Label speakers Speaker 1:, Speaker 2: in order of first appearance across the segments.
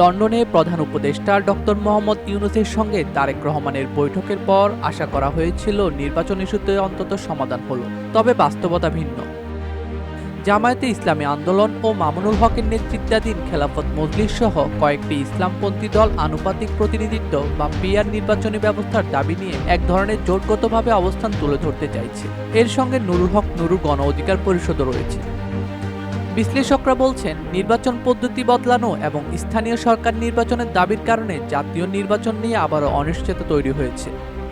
Speaker 1: লন্ডনে প্রধান উপদেষ্টা ডক্টর মোহাম্মদ ইউনুসের সঙ্গে তারেক রহমানের বৈঠকের পর আশা করা হয়েছিল নির্বাচন ইস্যুতে অন্তত সমাধান হলো, তবে বাস্তবতা ভিন্ন। জামায়াতে ইসলামী আন্দোলন ও মামুনুল হকের নেতৃত্বাধীন খেলাফত মজলিস সহ কয়েকটি ইসলামপন্থী দল আনুপাতিক প্রতিনিধিত্ব বা পিয়ার নির্বাচনী ব্যবস্থার দাবি নিয়ে এক ধরনের জোটগতভাবে অবস্থান তুলে ধরতে চাইছে। এর সঙ্গে নুরুল হক নুরু গণ অধিকার পরিষদও রয়েছে। বিশ্লেষকরা বলছেন, নির্বাচন পদ্ধতি বদলানো এবং স্থানীয় সরকার নির্বাচনের দাবির কারণে জাতীয় নির্বাচন নিয়ে আবারও অনিশ্চয়তা তৈরি হয়েছে।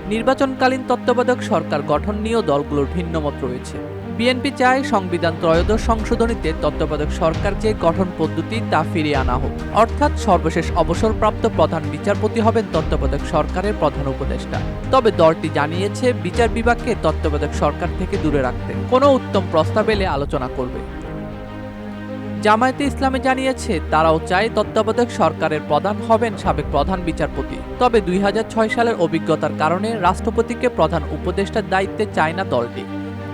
Speaker 1: নির্বাচনকালীন তত্ত্বাবধায়ক সরকার গঠন নিয়েও দলগুলোর ভিন্নমত রয়েছে। বিএনপি চায় সংবিধান ত্রয়োদশ সংশোধনীতে তত্ত্বাবধায়ক সরকার যে গঠন পদ্ধতি তা ফিরিয়ে আনা হোক। অর্থাৎ সর্বশেষ অবসরপ্রাপ্ত প্রধান বিচারপতি হবেন তত্ত্বাবধায়ক সরকারের প্রধান উপদেষ্টা। তবে দলটি জানিয়েছে, বিচার বিভাগকে তত্ত্বাবধায়ক সরকার থেকে দূরে রাখতে। কোনো উত্তম প্রস্তাব এলে আলোচনা করবে। জামায়াতে ইসলামে জানিয়েছে, তারাও চায় তত্ত্বাবধায়ক সরকারের প্রধান হবেন সাবেক প্রধান বিচারপতি। তবে দুই হাজার ছয় সালের অভিজ্ঞতার কারণে রাষ্ট্রপতিকে প্রধান উপদেষ্টার দায়িত্বে চায় না দলটি।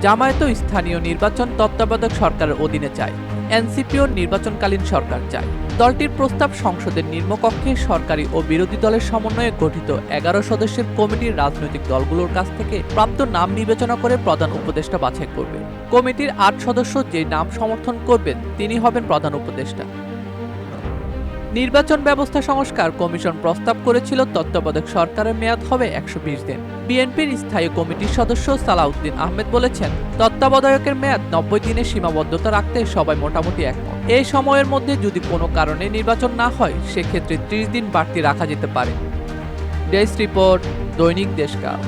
Speaker 1: জামায়াতও স্থানীয় নির্বাচন তত্ত্বাবধায়ক সরকারের অধীনে চায়। এনসিপিও নির্বাচনকালীন সরকার চায়। দলটির প্রস্তাব সংসদের নিম্নকক্ষে সরকারি ও বিরোধী দলের সমন্বয়ে গঠিত এগারো সদস্যের কমিটির রাজনৈতিক দলগুলোর কাছ থেকে প্রাপ্ত নাম বিবেচনা করে প্রধান উপদেষ্টা বাছাই করবে। কমিটির আট সদস্য যে নাম সমর্থন করবেন, তিনি হবেন প্রধান উপদেষ্টা। নির্বাচন ব্যবস্থা সংস্কার কমিশন প্রস্তাব করেছিল তত্ত্বাবধায়ক সরকারের মেয়াদ হবে একশো বিশ দিন। বিএনপির স্থায়ী কমিটির সদস্য সালাউদ্দিন আহমেদ বলেছেন, তত্ত্বাবধায়কের মেয়াদ নব্বই দিনের সীমাবদ্ধতা রাখতে সবাই মোটামুটি একমত। এই সময়ের মধ্যে যদি কোনো কারণে নির্বাচন না হয়, সেক্ষেত্রে ত্রিশ দিন বাড়তি রাখা যেতে পারে। ডেস্ক রিপোর্ট, দৈনিক দেশকাল